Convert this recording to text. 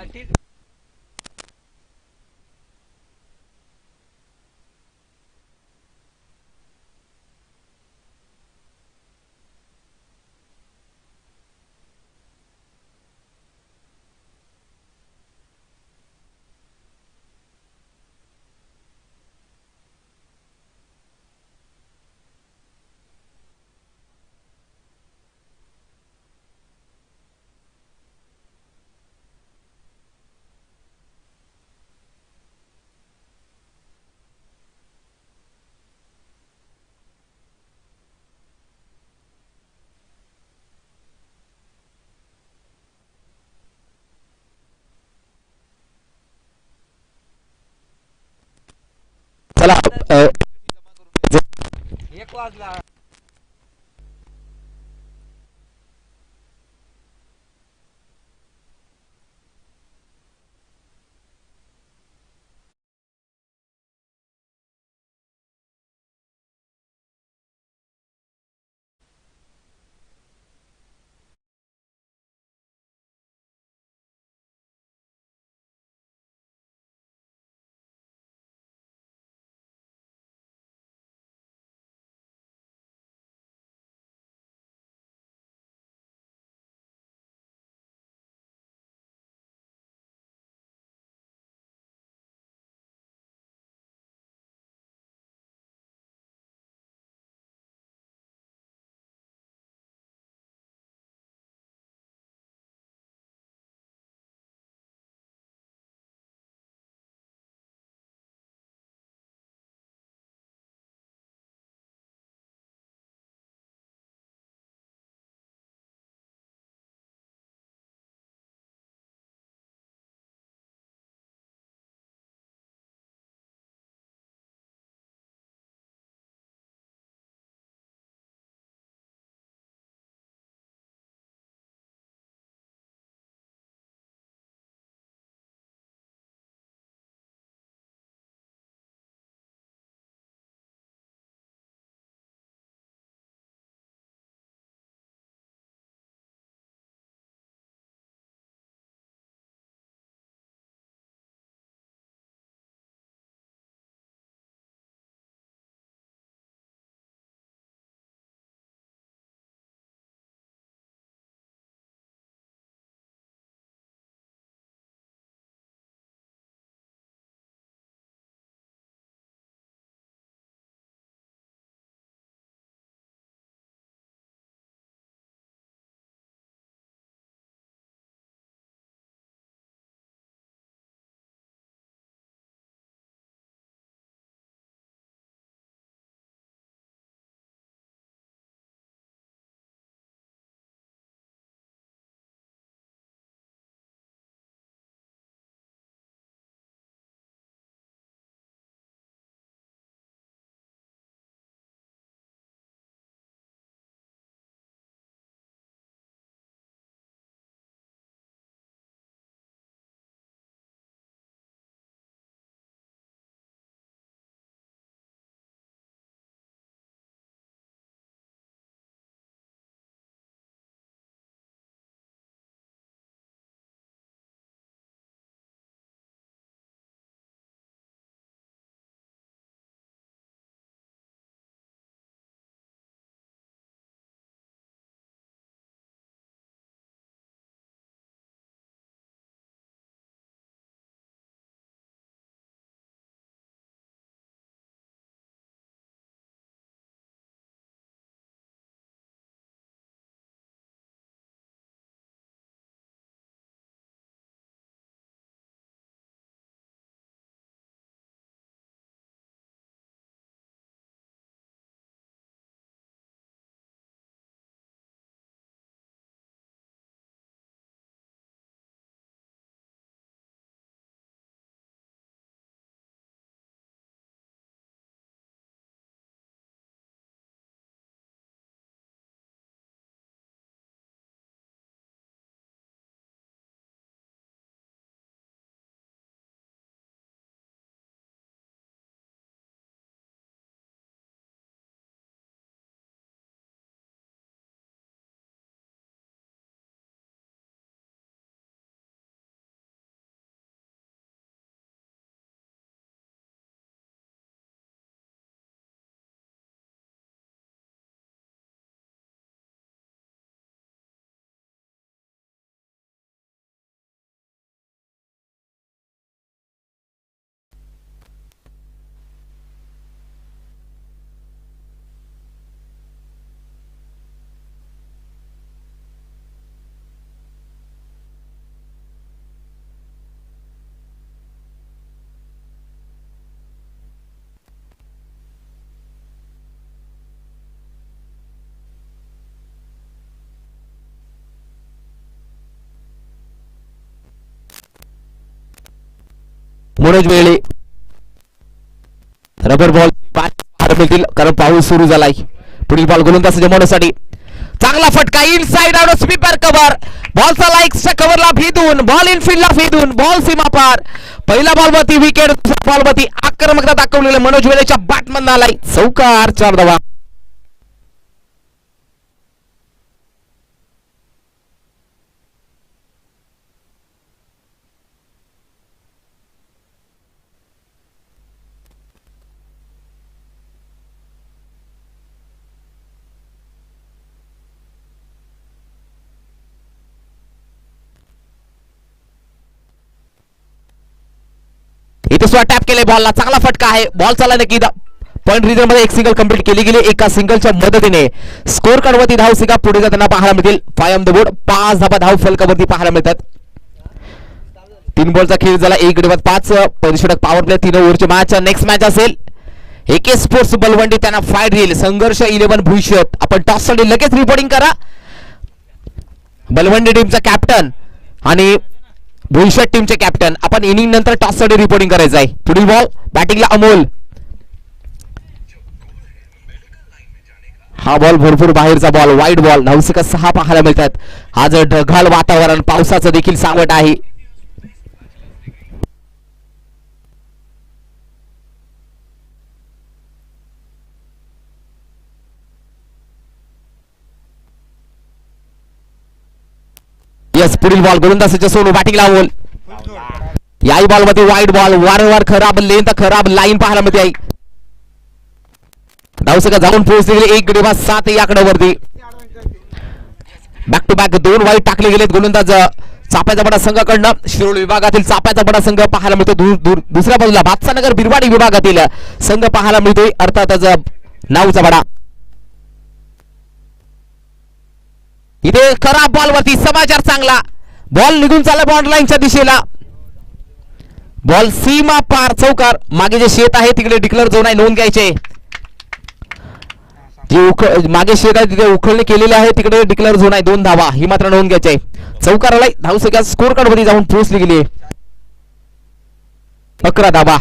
that That is चला एक वाजला. मनोज वेळे. रबर बॉल पाच मिळतील कारण पाऊस सुरू झालाय. पुढील बॉल गोलंदाजाच्या जमवण्यासाठी चांगला फटका inside out sweeper cover बॉलचा लाईक्सच्या कव्हरला भेदून. बॉल इनफिल्डला भेदून. बॉल सीमा पार पहिला बॉलवरती विकेट दुसऱ्या बॉलवरती आक्रमकता दाखवलेला मनोज वेळेच्या बॅटमधून आलाय. चौकार चार धावा. इथे सुद्धा टॅप केले बॉलला चांगला फटका आहे. बॉल चालला नक्की पॉईंट रिजनमध्ये एक सिंगल कंप्लीट केली गेली. एका सिंगलच्या मदतीने. स्कोर कार्डवरती धाव सिंगा. पुढे जाताना पाहायला मिळतील. फाय ऑन द बोर्ड पाच धाबा धाव फलकावरती पाहायला मिळतात. तीन बॉलचा खेळ झाला. एक डबात पाच. परिषदक पॉवर प्ले तीन ओव्हरची मॅच नेक्स्ट मॅच असेल. एके स्पोर्ट्स बलवंडी त्यांना फाईट देईल संघर्ष इलेव्हन भविष्यात. आपण टॉससाठी लगेच रिपोर्टिंग करा. बलवंडी टीमचा कॅप्टन आणि भविष्यात टीमचे कॅप्टन आपण इनिंग नंतर टॉससाठी रिपोर्टिंग करायचं आहे. पुढील बॉल बॅटिंगला अमोल. हा बॉल भरपूर बाहेरचा बॉल वाईट बॉल नवसिका सहा पाहायला मिळतात. आज ढगाळ वातावरण पावसाचं देखील सावट आहे. यस पुढील बॉल गोलंदाजाच्या सोडून बॅटिंगला अमोल याही बॉलमध्ये वाईट बॉल वारंवार खराब लेंथ खराब लाईन पाहायला मिळते आई. धावसका जाऊन पोहोचले गेले एक गडी सात या आकड्यावरती. बॅक टू बॅक दोन वाईट टाकले गेलेत गोलंदाज. चाप्याचा बडा संघाकडनं शिरोळ विभागातील चाप्याचा बडा संघ पाहायला मिळतो. दुसऱ्या बाजूला भातसानगर बिरवाडी विभागातील संघ पाहायला मिळतोय. अर्थातच नावचा बडा. इथे खराब बॉल वरती समाचार चांगला. बॉल निघून चालला बॉन्डलाईनच्या दिशेला. बॉल सीमा पार चौकार. मागे जे शेत आहे तिकडे डिक्लेअर झोन आहे नोंद घ्यायचे. जे उख मागे शेत आहे तिथे उखळणी केलेली आहे तिकडे डिक्लेअर झोन आहे दोन धावा. ही मात्र नोंद घ्यायची. आहे चौकार आलाय धाव सगळ्या स्कोर कार्डमध्ये जाऊन पोहोचली गेली अकरा धावा.